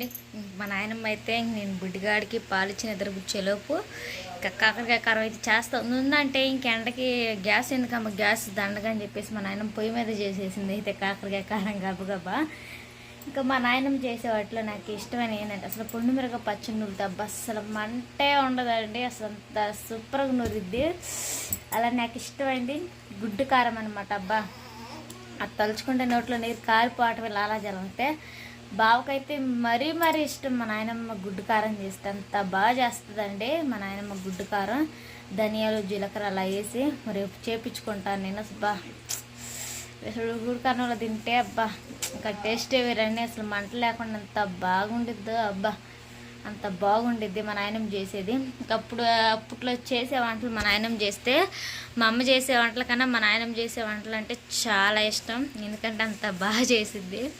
అండి. మా నాయనమ్మ అయితే నేను బిడ్డగాడికి పాలు ఇచ్చిన ఇద్దరు గుచ్చేలోపు ఇంకా కాకరకాయ కారం అయితే చేస్తా. ఉందంటే ఇంక ఎండకి గ్యాస్ ఎందుకమ్మ? గ్యాస్ దండగా అని చెప్పేసి మా నాయనమ్మ పొయ్యి మీద చేసేసింది. అయితే కాకరకాయ కారం గబగబా. ఇంకా మా నాయనమ్మ చేసే వాటిలో నాకు ఇష్టమైన ఏంటంటే అసలు పుండు మిరగ పచ్చి నూరుతా అబ్బా అసలు మంటే ఉండదండి. అసలు అంత సూపర్గా నూరిద్ది. అలా నాకు ఇష్టమైంది గుడ్డు కారం అనమాట అబ్బా. అది తలుచుకుంటే నోట్లో నీరు కారిపోవటం ఇలా అలా జరిగితే బావకైతే మరీ మరీ ఇష్టం. మా నాయనమ్మ గుడ్డు కారం చేస్తే అంత బాగా చేస్తుందండి మా నాయనమ్మ గుడ్డు కారం ధనియాలు జీలకర్ర అలా వేసి రేపు చేపించుకుంటాను నేను. అబ్బా అసలు గుడి కారంలో తింటే అబ్బా ఇంకా టేస్టే వేరండి. అసలు మంట లేకుండా అంత బాగుండిద్దో అబ్బా. అంత బాగుండిద్ది మా నాయనమ్మ చేసేది. అప్పుడు అప్పట్లో చేసే వంటలు మా నాయనమ్మ చేస్తే మా అమ్మ చేసే వంటల కన్నా మా నాయనమ్మ చేసే వంటలు అంటే చాలా ఇష్టం. ఎందుకంటే అంత బాగా చేసిద్ది.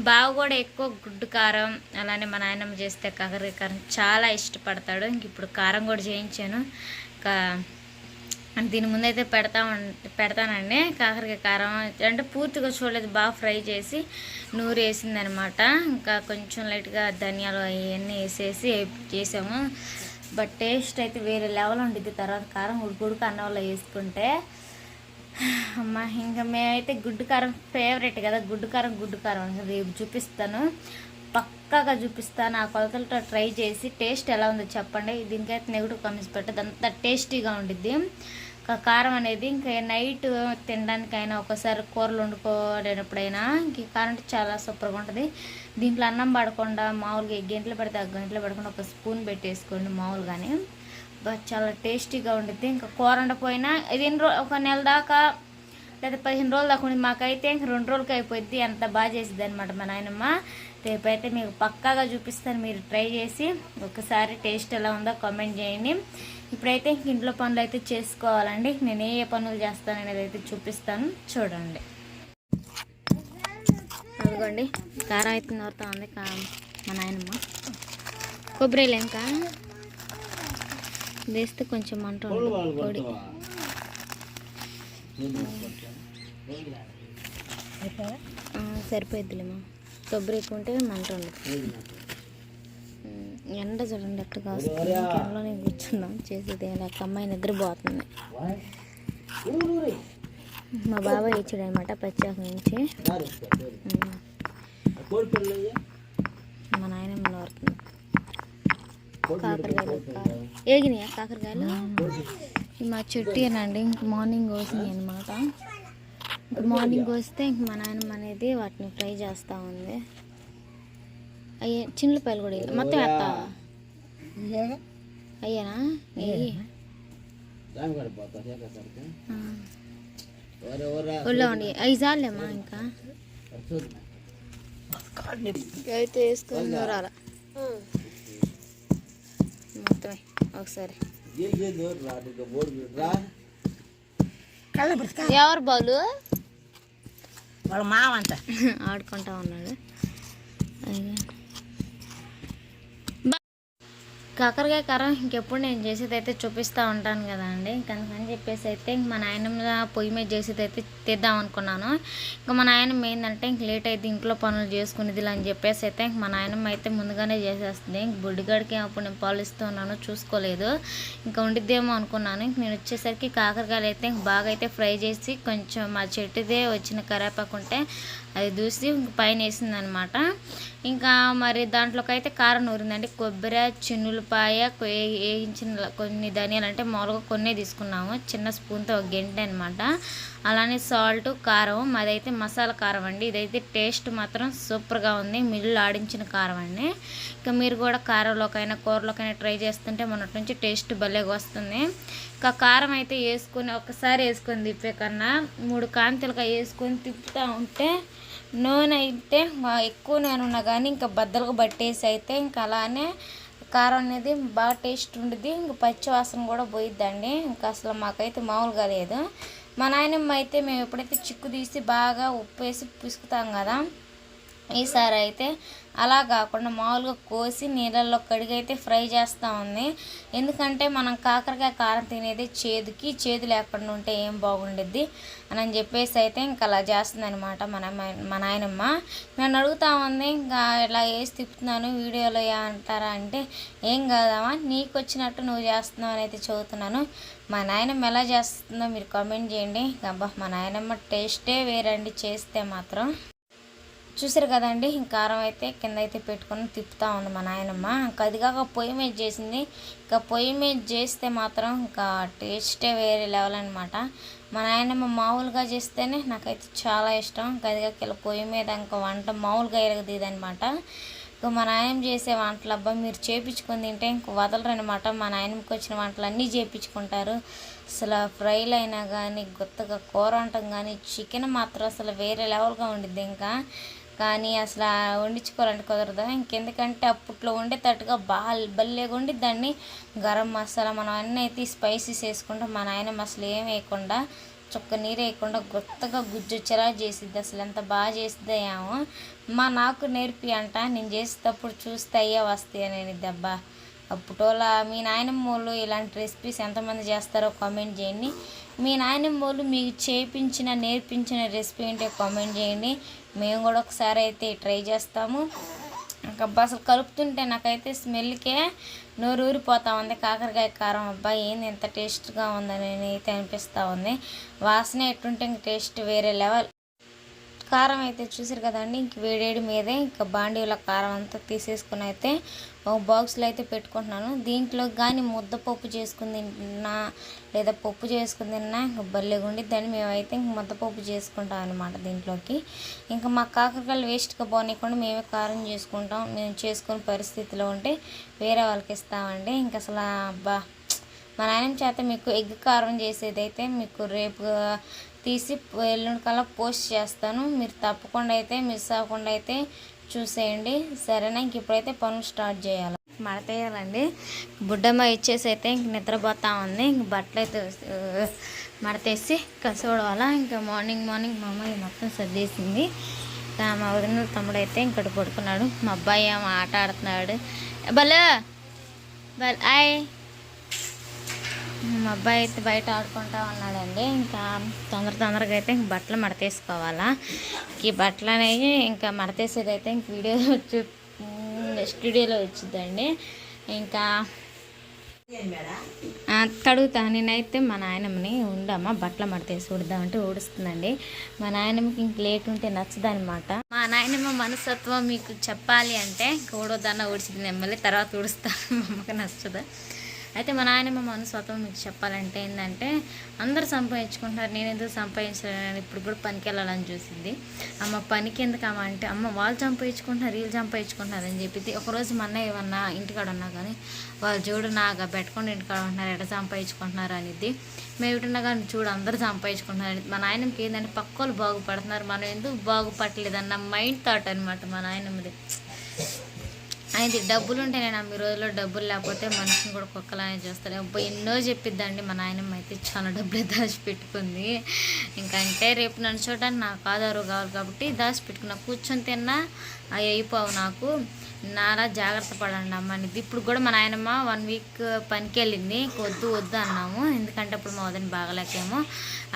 బావ కూడా ఎక్కువ గుడ్డు కారం అలానే మా నాయనమ్మ చేస్తే కగరి కారం చాలా ఇష్టపడతాడు. ఇంక ఇప్పుడు కారం కూడా చేయించాను. ఇంకా అని దీని ముందైతే పెడతా పెడతానండి. కాకరకాయ కారం. అంటే పూర్తిగా చూడలేదు బాగా ఫ్రై చేసి నూరు వేసింది అనమాట ఇంకా కొంచెం లైట్గా ధనియాలు అవన్నీ వేసేసి చేసాము. బట్ టేస్ట్ అయితే వేరే లెవెల్ ఉండిద్ది. తర్వాత కారం ఉడుకుడుకు అన్నంలో వేసుకుంటే అమ్మ ఇంకా మేమైతే గుడ్డు కారం ఫేవరెట్ కదా. గుడ్డు కారం గుడ్డు కారం. రేపు చూపిస్తాను. పక్కాగా చూపిస్తాను. ఆ కొలతలతో ట్రై చేసి టేస్ట్ ఎలా ఉందో చెప్పండి. దీనికైతే నెగిటివ్ కామెంట్స్ పెట్టదు అంత టేస్టీగా ఉండిద్ది. ఇంకా కారం అనేది ఇంకా నైట్ తినడానికైనా ఒకసారి కూరలు వండుకోలేనప్పుడైనా ఇంక కారం అంటే చాలా సూపర్గా ఉంటుంది. దీంట్లో అన్నం పడకుండా మామూలుగా ఎగ్ గంటలు పడితే ఆ గంటలు పడకుండా ఒక స్పూన్ పెట్టేసుకోండి మామూలుగానే. చాలా టేస్టీగా ఉండిద్ది. ఇంకా కూర వండపోయినా ఇది ఒక నెల దాకా లేదా పదిహేను రోజులు దాకా మాకైతే ఇంక రెండు రోజులకి అయిపోద్ది అంత బాగా చేసిద్ది అనమాట మా నాయనమ్మ. రేపైతే మీకు పక్కాగా చూపిస్తాను. మీరు ట్రై చేసి ఒకసారి టేస్ట్ ఎలా ఉందో కామెంట్ చేయండి. ఇప్పుడైతే ఇంక ఇంట్లో పనులు అయితే చేసుకోవాలండి. నేను ఏ ఏ పనులు చేస్తాను అనేది అయితే చూపిస్తాను. చూడండి. అదిగోండి. కారం అయితే నోరుతా ఉంది కా మా నాయనమ్మ. కొబ్బరి ఇంకా వేస్తే కొంచెం మంట ఉంటుంది. పొడి సరిపోయిద్దిలేమా కొబ్బరి ఎక్కువ ఉంటే మంట ఎండ చూడండి ఎక్కడ కాస్తుంది. ఎండలోనే కూర్చుందాం చేసేది లేక అమ్మాయి నిద్రపోతుంది. మా బాబాయ్ ఇచ్చాడు అనమాట పచ్చాక నుంచి. మా నాయనమ్మ నోరుతుంది కాకరకాయలు కారం. ఏగినాయా కాకరకాయలు? మా చెట్టేనండి ఇంక మార్నింగ్ కోసినాయి అనమాట మార్నింగ్ కోస్తే ఇంక మా నాయనమ్మ అనేది వాటిని ఫ్రై చేస్తూ ఉంది. అయ్యే చిన్నపాయలు కూడా. మొత్తం వేస్తావా? అయ్యానా? ఒళ్ళో ఉండి అవి చాలేమ్మా ఇంకా? అయితే వేసుకొని నూరాల మొత్తమే ఒకసారి. ఎవరు బాలు? వాళ్ళ మావంట ఆడుకుంటా ఉన్నాడు. కాకరకాయ కారం ఇంకెప్పుడు నేను చేసేది అయితే చూపిస్తూ ఉంటాను కదండి ఇంకా అందుకని చెప్పేసి అయితే ఇంక మా నాయనమ్మ పొయ్యి మీద చేసేది అయితే తీద్దాం అనుకున్నాను. ఇంకా మా నాయనమ్మ ఏంటంటే ఇంక లేట్ అయితే ఇంట్లో పనులు చేసుకునేది అని చెప్పేసి అయితే ఇంక మా నాయనమ్మ అయితే ముందుగానే చేసేస్తుంది. ఇంక బుడ్డిగాడికి అప్పుడు నేను పాలు చూసుకోలేదు. ఇంకా ఉండిద్దేమో అనుకున్నాను. ఇంక నేను వచ్చేసరికి కాకరకాయలు అయితే ఇంక బాగా అయితే ఫ్రై చేసి కొంచెం మా చెట్టుదే వచ్చిన కరేపాకు ఉంటే అది దూసి ఇంక పైన వేసిందనమాట. ఇంకా మరి దాంట్లోకి అయితే కారం నూరిందండి. కొబ్బరి చిన్నులు కొ- వేయించిన కొన్ని ధనియాలు అంటే మామూలుగా కొన్నే తీసుకున్నాము. చిన్న స్పూన్తో ఒక గంట అనమాట అలానే సాల్ట్ కారం మాదైతే మసాలా కారం అండి. ఇదైతే టేస్ట్ మాత్రం సూపర్గా ఉంది. మిల్లు ఆడించిన కారం అండి. ఇంకా మీరు కూడా కారంలోకైనా కూరలోకైనా ట్రై చేస్తుంటే మొన్నటి నుంచి టేస్ట్ భలేగా వస్తుంది. ఇంకా కారం అయితే వేసుకొని ఒకసారి వేసుకొని తిప్పే కన్నా మూడు కాంతులుగా వేసుకొని తిప్పుతూ ఉంటే నూనె అయితే ఎక్కువ నూనె ఉన్నా కానీ ఇంకా బద్దలుగా పట్టేసి అయితే ఇంకా అలానే కారం అనేది బాగా టేస్ట్ ఉండిద్ది. ఇంకా పచ్చి వాసన కూడా పోయిద్దండి. ఇంకా అసలు మాకైతే మామూలుగా లేదు. మా నాయనమ్మ అయితే మేము ఎప్పుడైతే చిక్కు తీసి బాగా ఉప్పు వేసి పిసుకుతాం కదా ఈసారి అయితే అలా కాకుండా మామూలుగా కోసి నీళ్ళల్లో కడిగి అయితే ఫ్రై చేస్తూ ఉంది. ఎందుకంటే మనం కాకరకాయ కారం తినేది చేదుకి చేదు లేకుండా ఉంటే ఏం బాగుండిద్ది అని చెప్పేసి అయితే ఇంకా అలా చేస్తుందనమాట మన అమ్మాయి- మా నాయనమ్మ. నన్ను అడుగుతా ఉంది ఇంకా ఇలా వేసి తిప్పుతున్నాను వీడియోలో ఏ అంటారా అంటే ఏం కాదమ్మా నీకు వచ్చినట్టు నువ్వు చేస్తున్నావు అని అయితే చదువుతున్నాను మా నాయనమ్మ ఎలా చేస్తుందో మీరు కామెంట్ చేయండి. అబ్బా మా నాయనమ్మ టేస్టే వేరండి చేస్తే మాత్రం. చూసారు కదండి ఇంక కారం అయితే కింద అయితే పెట్టుకొని తిప్పుతా ఉంది మా నాయనమ్మ. ఇంకా అది కాక పొయ్యి మీద చేసింది. ఇంకా పొయ్యి మీద చేస్తే మాత్రం ఇంకా టేస్టే వేరే లెవెల్ అనమాట మా నాయనమ్మ మామూలుగా చేస్తేనే నాకైతే చాలా ఇష్టం. ఇంకా అది కాక ఇలా పొయ్యి మీద ఇంకా వంట మామూలుగా ఎరగదీదనమాట ఇంకా మా నాయనమ్మ చేసే వంటలు అబ్బా మీరు చేపించుకుని తింటే ఇంక వదలరనమాట మా నాయనమ్మకి వచ్చిన వంటలు అన్నీ చేపించుకుంటారు. అసలు ఫ్రైలు అయినా కానీ కొత్తగా కూర వంటం కానీ చికెన్ మాత్రం అసలు వేరే లెవెల్గా ఉండిద్ది ఇంకా. కానీ అసలు వండించుకోవాలంటే కుదరదు? ఇంకెందుకంటే అప్పట్లో వండేటట్టుగా బాగా భలేగా దాన్ని గరం మసాలా మనం అన్నీ అయితే స్పైసీస్ వేసుకుంటాం. మా నాయనమ్మ అసలు ఏం వేయకుండా చుక్క నీరు వేయకుండా గొత్తగా గుజ్జొచ్చేలా చేసిద్ది. అసలు ఎంత బాగా చేస్తుంది ఏమో. మా నాకు నేర్పి అంట. నేను చేసేటప్పుడు చూస్తే అయ్యే వస్తాయి అనేది అబ్బా అప్పుటోలా మీ నాయనమ్మ వాళ్ళు ఇలాంటి రెసిపీస్ ఎంతమంది చేస్తారో కామెంట్ చేయండి. మీ నాయనమ్మ వాళ్ళు మీకు చేపించిన నేర్పించిన రెసిపీ ఏంటో కామెంట్ చేయండి. మేము కూడా ఒకసారి అయితే ట్రై చేస్తాము. ఇంకా అబ్బా అసలు కలుపుతుంటే నాకైతే స్మెల్కే నోరు ఊరిపోతా ఉంది. కాకరకాయ కారం అబ్బా ఏంది ఎంత టేస్ట్గా ఉందని అయితే అనిపిస్తూ ఉంది. వాసన ఎట్టుంటే ఇంక టేస్ట్ వేరే లెవెల్ కారం అయితే చూసారు కదండి ఇంక వేడేడి మీదే ఇంకా బాండీల కారం అంతా తీసేసుకుని అయితే ఒక బాక్స్లో అయితే పెట్టుకుంటున్నాను. దీంట్లో కానీ ముద్దపప్పు చేసుకుని తిన్నా లేదా పప్పు చేసుకుని తిన్నా ఇంకా భలేగా ఉండిద్దని మేమైతే ఇంక ముద్దపప్పు చేసుకుంటాం అనమాట దీంట్లోకి. ఇంకా మా కాకరకాయలు వేస్ట్గా పోనీయకుండా మేమే కారం చేసుకుంటాం. మేము చేసుకునే పరిస్థితిలో ఉంటే వేరే వాళ్ళకి ఇస్తామండి. ఇంక అసలు బా మా నాయన చేత మీకు ఎగ్ కారం చేసేదైతే మీకు రేపు తీసి ఎల్లుండి కల్లా పోస్ట్ చేస్తాను. మీరు తప్పకుండా అయితే మిస్ అవ్వకుండా అయితే చూసేయండి. సరేనా? ఇంక ఇప్పుడైతే పనులు స్టార్ట్ చేయాలి. మడతేయాలండి. బుడ్డమ్మ ఇచ్చేసి అయితే ఇంక నిద్రపోతా ఉంది. ఇంక బట్టలు అయితే మడతేసి కసోడవాల. ఇంకా మార్నింగ్ మార్నింగ్ మా అమ్మాయి మొత్తం సర్దేసింది. ఇంకా మా వదిన తమ్ముడు అయితే ఇంకటి పడుకున్నాడు. మా అబ్బాయి ఏమో ఆట ఆడుతున్నాడు. బలే బల్ ఆయ్! మా అబ్బాయి అయితే బయట ఆడుకుంటా ఉన్నాడండి. ఇంకా తొందర తొందరగా అయితే ఇంక బట్టలు మడతేసుకోవాలా. ఈ బట్టలు అనేవి ఇంకా మడతేసేది అయితే ఇంక వీడియో వచ్చి స్టూడియోలో వచ్చిందండి ఇంకా కడుగుతా నేనైతే మా నాయనమ్మని ఉండమ్మా బట్టలు మడతేసి ఉడదామంటే ఊడుస్తుందండి. మా నాయనమ్మకి ఇంక లేట్ ఉంటే నచ్చదనమాట. మా నాయనమ్మ మనస్తత్వం మీకు చెప్పాలి అంటే ఊడొద్దన్న ఊడిచింది మళ్ళీ తర్వాత ఊడుస్తాను మా అమ్మకి నచ్చదు. అయితే మా నాయనమ్మ మనస్తత్వం మీకు చెప్పాలంటే ఏంటంటే అందరు సంపాదించుకుంటారు నేను ఎందుకు సంపాదించలేను ఇప్పుడు కూడా పనికి వెళ్ళాలని చూసింది. అమ్మ పనికి ఎందుకు అమ్మ అంటే అమ్మ వాళ్ళు సంపాదించుకుంటున్నారు వీళ్ళు సంపాదించుకుంటున్నారు అని చెప్పింది ఒకరోజు మన అన్నయ్య ఏమన్నా ఇంటికాడ ఉన్నా కానీ వాళ్ళు చూడు నాగా పెట్టుకొని ఇంటికాడ ఉంటున్నారు ఎట సంపాదించుకుంటున్నారు అనేది మేము ఇటున్నా కానీ చూడు అందరూ సంపాదించుకుంటున్నారు అనేది. మా నాయనమ్మకి ఏంటంటే పక్క వాళ్ళు బాగుపడుతున్నారు. మనం ఎందుకు బాగుపడలేదు అన్న మైండ్ థాట్ అనమాట మా నాయనమ్మది. అనేది డబ్బులు ఉంటే నేను అమ్మి రోజుల్లో డబ్బులు లేకపోతే మనిషిని కూడా కుక్కలానే చూస్తాను అబ్బా ఎన్నో చెప్పిద్దండి మా నాయనమ్మ అయితే చాలా డబ్బులే దాచిపెట్టుకుంది. ఇంకంటే అంటే రేపు నన్ను చూడడానికి నాకు ఆధారు కావాలి కాబట్టి దాచిపెట్టుకున్నా. కూర్చొని తిన్నా అవి అయిపోవు నాకు. నాలా జాగ్రత్త పడండి అమ్మ అనేది ఇప్పుడు కూడా మా నాయనమ్మ వన్ వీక్ పనికి వెళ్ళింది. ఇంక వద్దు వద్దు అన్నాము. ఎందుకంటే అప్పుడు మా వదిన బాగలేకేమో.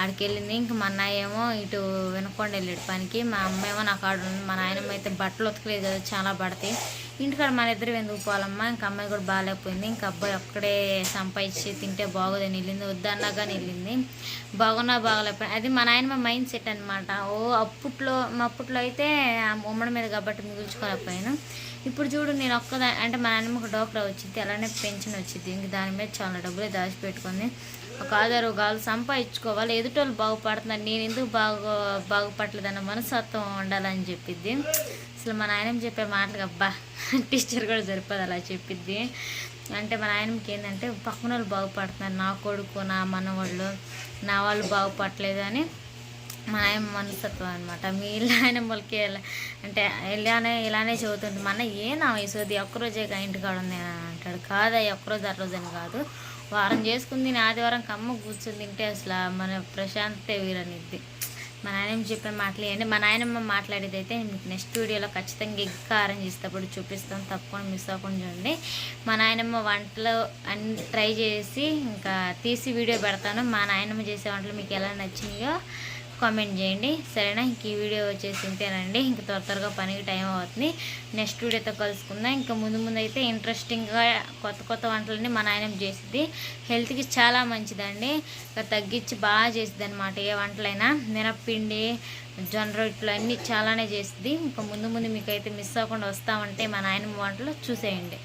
ఆడికి వెళ్ళింది. ఇంక మా అన్నయ్య ఏమో ఇటు వినకొండ వెళ్ళాడు పనికి. మా అమ్మ ఏమో నాకు ఆడు మా నాయనమ్మ అయితే బట్టలు ఉతకలేదు కదా చాలా పడతాయి ఇంటికాడ మన ఇద్దరు ఎందుకు పోవాలమ్మా? ఇంకా అమ్మాయి కూడా బాగాలేకపోయింది. ఇంకా అబ్బాయి ఒక్కడే సంపాదించి తింటే బాగోదని వెళ్ళింది. వద్దన్నా కానీ వెళ్ళింది. బాగున్నా బాగలేకపోయింది అది మా నాయనమ్మ మైండ్ సెట్ అనమాట ఓ అప్పట్లో మా అప్పట్లో అయితే ఉమ్మడి మీద కాబట్టి మిగుల్చుకోలేకపోయాను. ఇప్పుడు చూడు నేను ఒక్కదా అంటే మా నాన్నమ్మకు డోక్రా వచ్చింది అలానే పెన్షన్ వచ్చింది ఇంక దాని మీద చాలా డబ్బులే దాచిపెట్టుకుంది. ఒక ఆధారు గాలు సంపాదించుకోవాలి. ఎదుటోళ్ళు బాగుపడుతున్నారు. నేను ఎందుకు బాగు బాగుపడలేదన్న మనస్తత్వం ఉండాలని చెప్పిద్ది. అసలు మా నాయనమ్మ చెప్పే మాటలు అబ్బా టీచర్ కూడా సరిపోదు అలా చెప్పిద్ది. అంటే మా నాయనమ్మకి ఏంటంటే పక్కన వాళ్ళు బాగుపడుతున్నారు. నా కొడుకు నా మనవాళ్ళు నా వాళ్ళు బాగుపడలేదు అని మా ఆయన మనస్తత్వం అనమాట మీ ఆయన వాళ్ళకి అంటే ఇలానే ఇలానే చదువుతుంది మన ఏ నా వయసుది ఒక్కరోజే ఇంటికాడ ఉంది అని అంటాడు. కాదా ఒక్కరోజు అట్రోజు అని కాదు. వారం చేసుకుంది ఆదివారం కమ్మ కూర్చొని తింటే అసలు మన ప్రశాంతతే వీరనిద్ది. మా నాయనమ్మ చెప్పిన మాటలు మా నాయనమ్మ మాట్లాడేది అయితే మీకు నెక్స్ట్ వీడియోలో ఖచ్చితంగా ఎగ్ కారం చేసేటప్పుడు చూపిస్తాను. తప్పకుండా మిస్ అవ్వకుండా చూడండి. మా నాయనమ్మ వంటలు అన్ని ట్రై చేసి ఇంకా తీసి వీడియో పెడతాను. మా నాయనమ్మ చేసే వంటలు మీకు ఎలా నచ్చినాయో కామెంట్ చేయండి. సరేనా? ఇంక ఈ వీడియో వచ్చేసి ఇంతేనండి. ఇంక త్వర త్వరగా పనికి టైం అవుతుంది. నెక్స్ట్ వీడియోతో కలుసుకుందాం. ఇంకా ముందు ముందు అయితే ఇంట్రెస్టింగ్గా కొత్త కొత్త వంటలన్నీ మా ఆయన చేసింది హెల్త్కి చాలా మంచిదండి. ఇంకా తగ్గించి బాగా చేసింది అనమాట ఏ వంటలైనా మినప్పిండి జొన్న రొట్టెలు అన్నీ చాలానే చేసింది ఇంకా ముందు ముందు మీకు అయితే మిస్ అవ్వకుండా వస్తామంటే మా నాయనమ్మ వంటలు చూసేయండి.